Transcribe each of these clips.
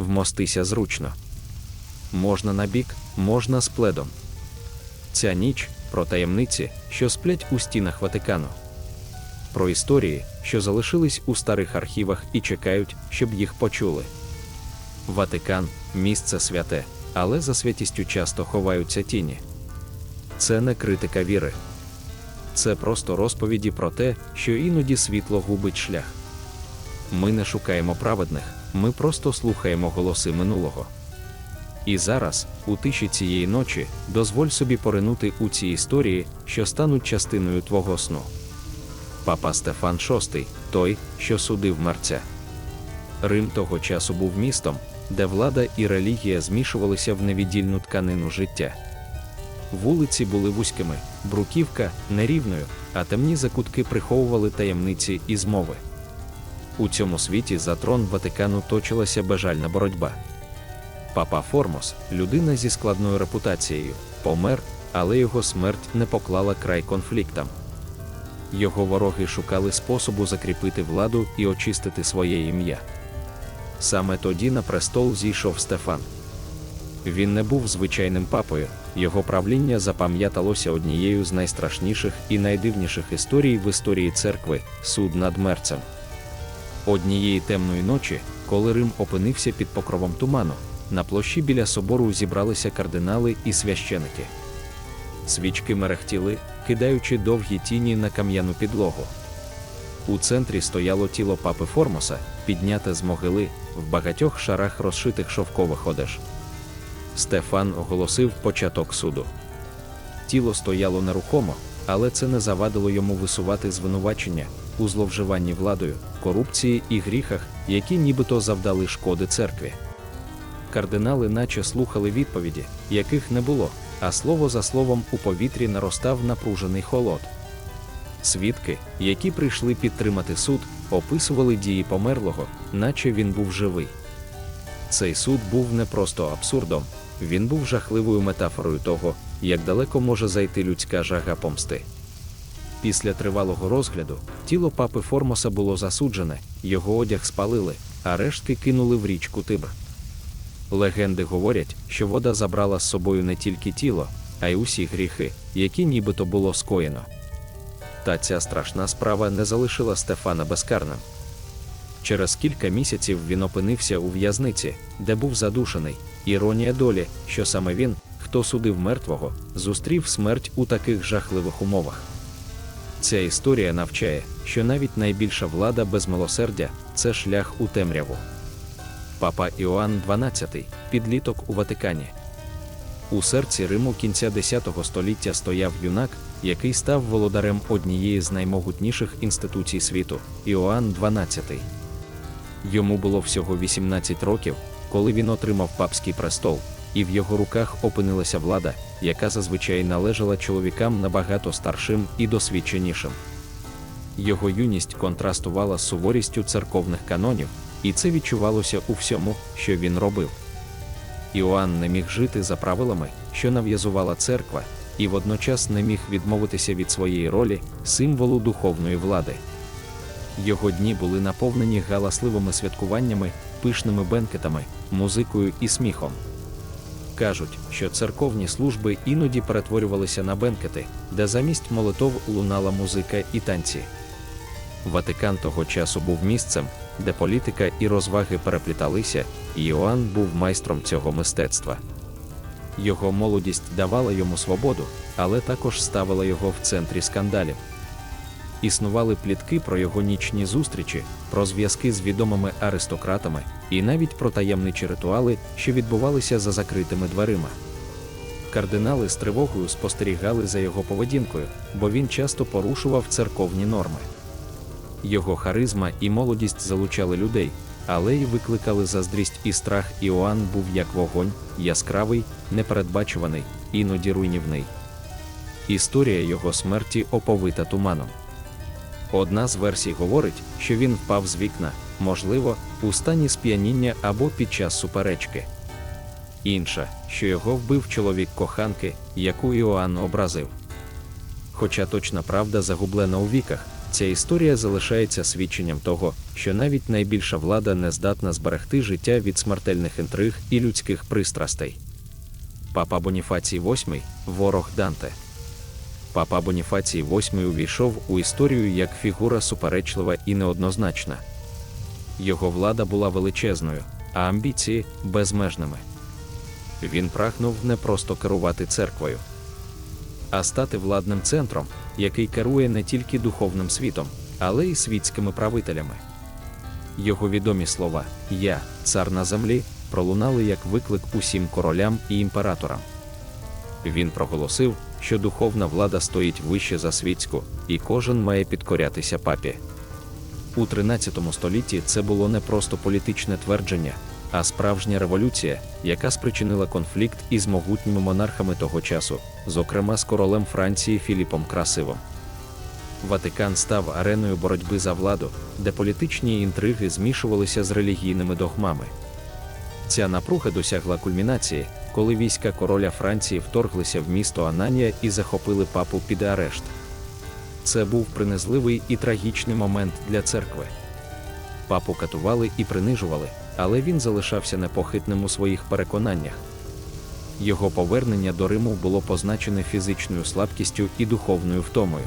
вмостися зручно. Можна на бік, можна з пледом. Ця ніч про таємниці, що сплять у стінах Ватикану. Про історії, що залишились у старих архівах і чекають, щоб їх почули. Ватикан місце святе, але за святістю часто ховаються тіні. Це не критика віри. Це просто розповіді про те, що іноді світло губить шлях. Ми не шукаємо праведних, ми просто слухаємо голоси минулого. І зараз, у тиші цієї ночі, дозволь собі поринути у ці історії, що стануть частиною твого сну. Папа Стефан VI – той, що судив мерця. Рим того часу був містом, де влада і релігія змішувалися в невіддільну тканину життя. Вулиці були вузькими, бруківка нерівною, а темні закутки приховували таємниці і змови. У цьому світі за трон Ватикану точилася бажальна боротьба. Папа Формос, людина зі складною репутацією, помер, але його смерть не поклала край конфліктам. Його вороги шукали способу закріпити владу і очистити своє ім'я. Саме тоді на престол зійшов Стефан. Він не був звичайним папою, його правління запам'яталося однією з найстрашніших і найдивніших історій в історії церкви суд над мерцем. Однієї темної ночі, коли Рим опинився під покровом туману, на площі біля собору зібралися кардинали і священики. Свічки мерехтіли, кидаючи довгі тіні на кам'яну підлогу. У центрі стояло тіло папи Формоса, підняте з могили, в багатьох шарах розшитих шовкових одеж. Стефан оголосив початок суду. Тіло стояло нерухомо, але це не завадило йому висувати звинувачення у зловживанні владою, корупції і гріхах, які нібито завдали шкоди церкві. Кардинали наче слухали відповіді, яких не було, а слово за словом у повітрі наростав напружений холод. Свідки, які прийшли підтримати суд, описували дії померлого, наче він був живий. Цей суд був не просто абсурдом, він був жахливою метафорою того, як далеко може зайти людська жага помсти. Після тривалого розгляду тіло папи Формоса було засуджене, його одяг спалили, а рештки кинули в річку Тибр. Легенди говорять, що вода забрала з собою не тільки тіло, а й усі гріхи, які нібито було скоєно. Та ця страшна справа не залишила Стефана безкарним. Через кілька місяців він опинився у в'язниці, де був задушений. Іронія долі, що саме він, хто судив мертвого, зустрів смерть у таких жахливих умовах. Ця історія навчає, що навіть найбільша влада без милосердя це шлях у темряву. Папа Іоанн XII – підліток у Ватикані. У серці Риму кінця X століття стояв юнак, який став володарем однієї з наймогутніших інституцій світу Іоанн XII. Йому було всього 18 років, коли він отримав папський престол, і в його руках опинилася влада, яка зазвичай належала чоловікам набагато старшим і досвідченішим. Його юність контрастувала з суворістю церковних канонів, і це відчувалося у всьому, що він робив. Іоанн не міг жити за правилами, що нав'язувала церква, і водночас не міг відмовитися від своєї ролі символу духовної влади. Його дні були наповнені галасливими святкуваннями, пишними бенкетами, музикою і сміхом. Кажуть, що церковні служби іноді перетворювалися на бенкети, де замість молитов лунала музика і танці. Ватикан того часу був місцем, де політика і розваги перепліталися, і Іоанн був майстром цього мистецтва. Його молодість давала йому свободу, але також ставила його в центрі скандалів. Існували плітки про його нічні зустрічі, про зв'язки з відомими аристократами і навіть про таємничі ритуали, що відбувалися за закритими дверима. Кардинали з тривогою спостерігали за його поведінкою, бо він часто порушував церковні норми. Його харизма і молодість залучали людей, але й викликали заздрість і страх. Іоанн був як вогонь, яскравий, непередбачуваний, іноді руйнівний. Історія його смерті оповита туманом. Одна з версій говорить, що він впав з вікна, можливо, у стані сп'яніння або під час суперечки. Інша, що його вбив чоловік коханки, яку Іоанн образив. Хоча точна правда загублена у віках, Ця історія залишається свідченням того, що навіть найбільша влада не здатна зберегти життя від смертельних інтриг і людських пристрастей. Папа Боніфацій VIII – ворог Данте. Папа Боніфацій VIII увійшов у історію як фігура суперечлива і неоднозначна. Його влада була величезною, а амбіції безмежними. Він прагнув не просто керувати церквою, а стати владним центром, який керує не тільки духовним світом, але й світськими правителями. Його відомі слова Я, цар на землі, пролунали як виклик усім королям і імператорам. Він проголосив, що духовна влада стоїть вище за світську, і кожен має підкорятися папі. У 13 столітті це було не просто політичне твердження, а справжня революція, яка спричинила конфлікт із могутніми монархами того часу, зокрема з королем Франції Філіпом Красивим. Ватикан став ареною боротьби за владу, де політичні інтриги змішувалися з релігійними догмами. Ця напруга досягла кульмінації, коли війська короля Франції вторглися в місто Ананія і захопили папу під арешт. Це був принизливий і трагічний момент для церкви. Папу катували і принижували, але він залишався непохитним у своїх переконаннях. Його повернення до Риму було позначене фізичною слабкістю і духовною втомою.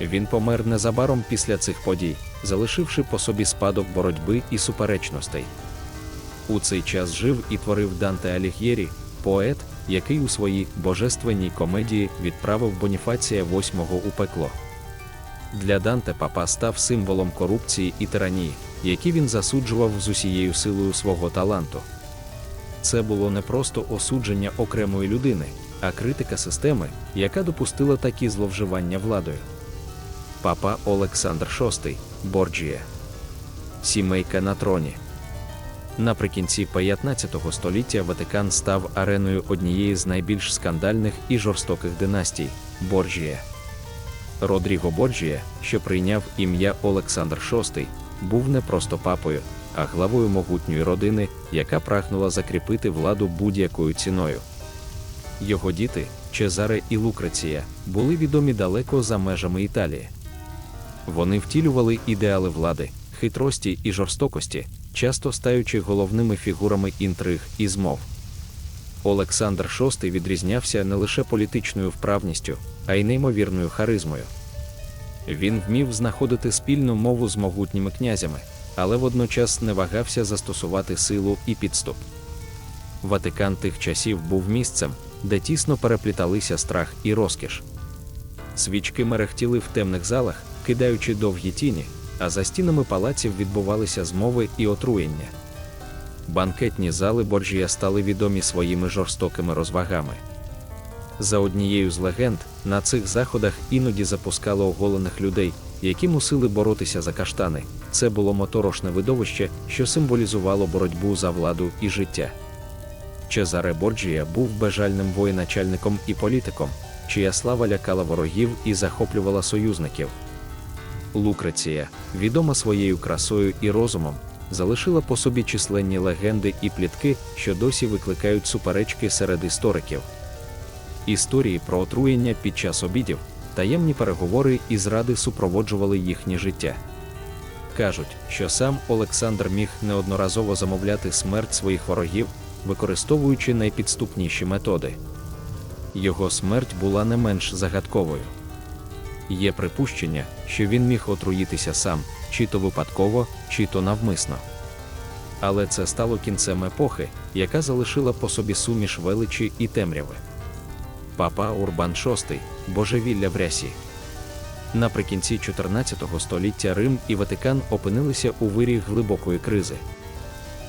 Він помер незабаром після цих подій, залишивши по собі спадок боротьби і суперечностей. У цей час жив і творив Данте Аліг'єрі, поет, який у своїй божественній комедії відправив Боніфація VIII у пекло. Для Данте папа став символом корупції і тиранії, які він засуджував з усією силою свого таланту. Це було не просто осудження окремої людини, а критика системи, яка допустила такі зловживання владою. Папа Олександр VI, Борджія. Сімейка на троні. Наприкінці 15 століття Ватикан став ареною однієї з найбільш скандальних і жорстоких династій Борджія. Родріго Борджія, що прийняв ім'я Олександр VI, був не просто папою, а главою могутньої родини, яка прагнула закріпити владу будь-якою ціною. Його діти, Чезаре і Лукреція, були відомі далеко за межами Італії. Вони втілювали ідеали влади, хитрості і жорстокості, часто стаючи головними фігурами інтриг і змов. Олександр VI відрізнявся не лише політичною вправністю, а й неймовірною харизмою. Він вмів знаходити спільну мову з могутніми князями, але водночас не вагався застосувати силу і підступ. Ватикан тих часів був місцем, де тісно перепліталися страх і розкіш. Свічки мерехтіли в темних залах, кидаючи довгі тіні, а за стінами палаців відбувалися змови і отруєння. Банкетні зали Борджія стали відомі своїми жорстокими розвагами. За однією з легенд, на цих заходах іноді запускали оголених людей, які мусили боротися за каштани. Це було моторошне видовище, що символізувало боротьбу за владу і життя. Чезаре Борджія був бежальним воєначальником і політиком, чия слава лякала ворогів і захоплювала союзників. Лукреція, відома своєю красою і розумом, залишила по собі численні легенди і плітки, що досі викликають суперечки серед істориків. Історії про отруєння під час обідів, таємні переговори і зради супроводжували їхнє життя. Кажуть, що сам Олександр міг неодноразово замовляти смерть своїх ворогів, використовуючи найпідступніші методи. Його смерть була не менш загадковою. Є припущення, що він міг отруїтися сам, чи то випадково, чи то навмисно. Але це стало кінцем епохи, яка залишила по собі суміш величі і темряви. Папа Урбан VI божевілля в рясі. Наприкінці 14 століття Рим і Ватикан опинилися у вирі глибокої кризи.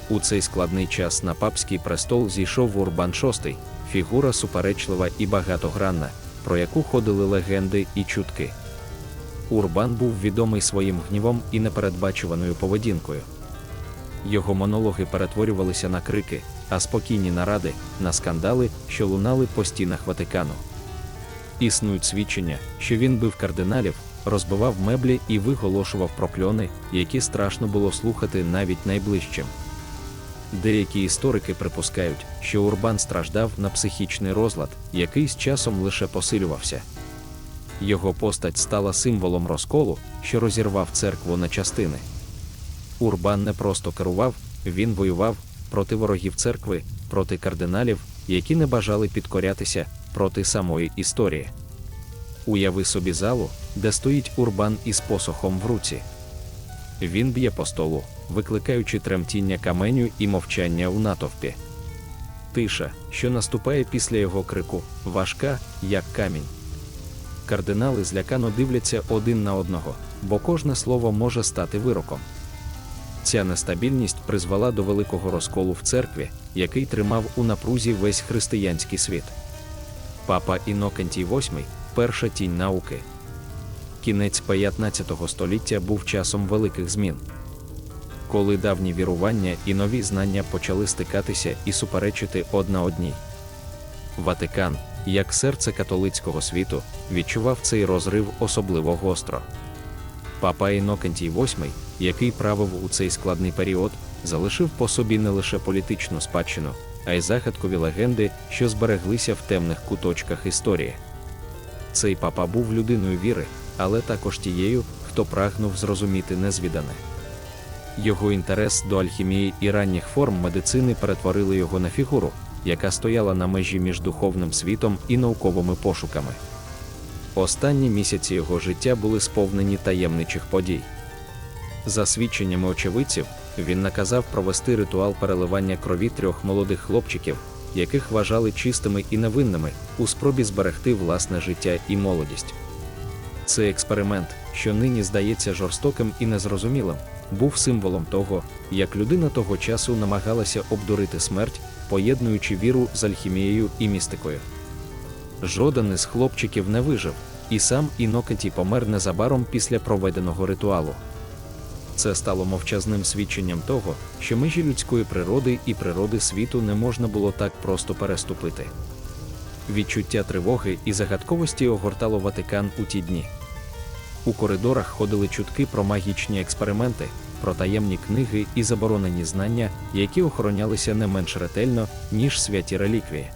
У цей складний час на папський престол зійшов Урбан VI, фігура суперечлива і багатогранна, про яку ходили легенди і чутки. Урбан був відомий своїм гнівом і непередбачуваною поведінкою. Його монологи перетворювалися на крики, а спокійні наради на скандали, що лунали по стінах Ватикану. Існують свідчення, що він бив кардиналів, розбивав меблі і виголошував прокльони, які страшно було слухати навіть найближчим. Деякі історики припускають, що Урбан страждав на психічний розлад, який з часом лише посилювався. Його постать стала символом розколу, що розірвав церкву на частини. Урбан не просто керував, він воював проти ворогів церкви, проти кардиналів, які не бажали підкорятися проти самої історії. Уяви собі залу, де стоїть урбан із посохом в руці. Він б'є по столу, викликаючи тремтіння каменю і мовчання у натовпі. Тиша, що наступає після його крику, важка, як камінь. Кардинали злякано дивляться один на одного, бо кожне слово може стати вироком. Ця нестабільність призвела до великого розколу в церкві, який тримав у напрузі весь християнський світ. Папа Інокентій VIII – перша тінь науки. Кінець 15 століття був часом великих змін. Коли давні вірування і нові знання почали стикатися і суперечити одна одній. Ватикан, як серце католицького світу, відчував цей розрив особливо гостро. Папа Інокентій VIII, який правив у цей складний період, залишив по собі не лише політичну спадщину, а й загадкові легенди, що збереглися в темних куточках історії. Цей папа був людиною віри, але також тією, хто прагнув зрозуміти незвідане. Його інтерес до алхімії і ранніх форм медицини перетворили його на фігуру, яка стояла на межі між духовним світом і науковими пошуками. Останні місяці його життя були сповнені таємничих подій. За свідченнями очевидців, він наказав провести ритуал переливання крові трьох молодих хлопчиків, яких вважали чистими і невинними, у спробі зберегти власне життя і молодість. Цей експеримент, що нині здається жорстоким і незрозумілим, був символом того, як людина того часу намагалася обдурити смерть, поєднуючи віру з альхімією і містикою. Жоден із хлопчиків не вижив, і сам Інокенті помер незабаром після проведеного ритуалу. Це стало мовчазним свідченням того, що межі людської природи і природи світу не можна було так просто переступити. Відчуття тривоги і загадковості огортало Ватикан у ті дні. У коридорах ходили чутки про магічні експерименти, про таємні книги і заборонені знання, які охоронялися не менш ретельно, ніж святі реліквії.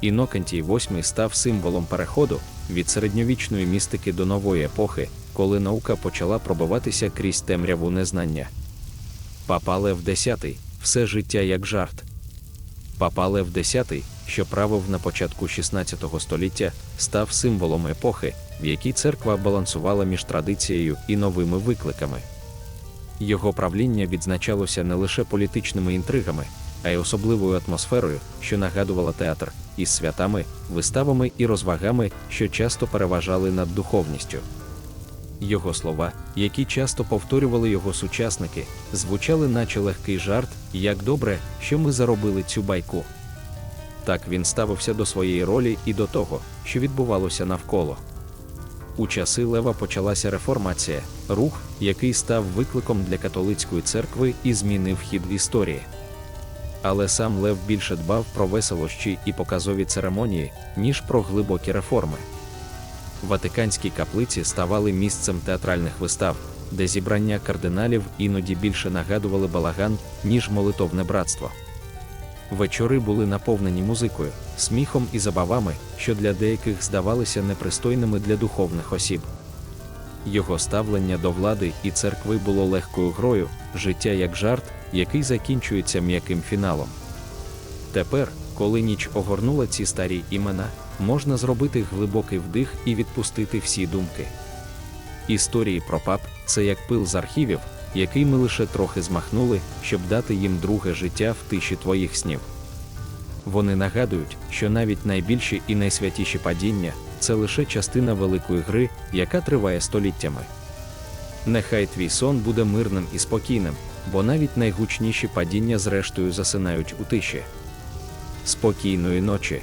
Інокентій VIII став символом переходу від середньовічної містики до нової епохи, коли наука почала пробиватися крізь темряву незнання. Папа Лев X – все життя як жарт. Папа Лев X, що правив на початку 16 століття, став символом епохи, в якій церква балансувала між традицією і новими викликами. Його правління відзначалося не лише політичними інтригами, а й особливою атмосферою, що нагадувала театр, із святами, виставами і розвагами, що часто переважали над духовністю. Його слова, які часто повторювали його сучасники, звучали, наче легкий жарт, як добре, що ми заробили цю байку. Так він ставився до своєї ролі і до того, що відбувалося навколо. У часи Лева почалася реформація, рух, який став викликом для католицької церкви і змінив хід історії. Але сам Лев більше дбав про веселощі і показові церемонії, ніж про глибокі реформи. Ватиканські каплиці ставали місцем театральних вистав, де зібрання кардиналів іноді більше нагадували балаган, ніж молитовне братство. Вечори були наповнені музикою, сміхом і забавами, що для деяких здавалися непристойними для духовних осіб. Його ставлення до влади і церкви було легкою грою, життя як жарт, який закінчується м'яким фіналом. Тепер, коли ніч огорнула ці старі імена, можна зробити глибокий вдих і відпустити всі думки. Історії про пап це як пил з архівів, який ми лише трохи змахнули, щоб дати їм друге життя в тиші твоїх снів. Вони нагадують, що навіть найбільші і найсвятіші падіння це лише частина великої гри, яка триває століттями. Нехай твій сон буде мирним і спокійним, бо навіть найгучніші падіння зрештою засинають у тиші. Спокійної ночі.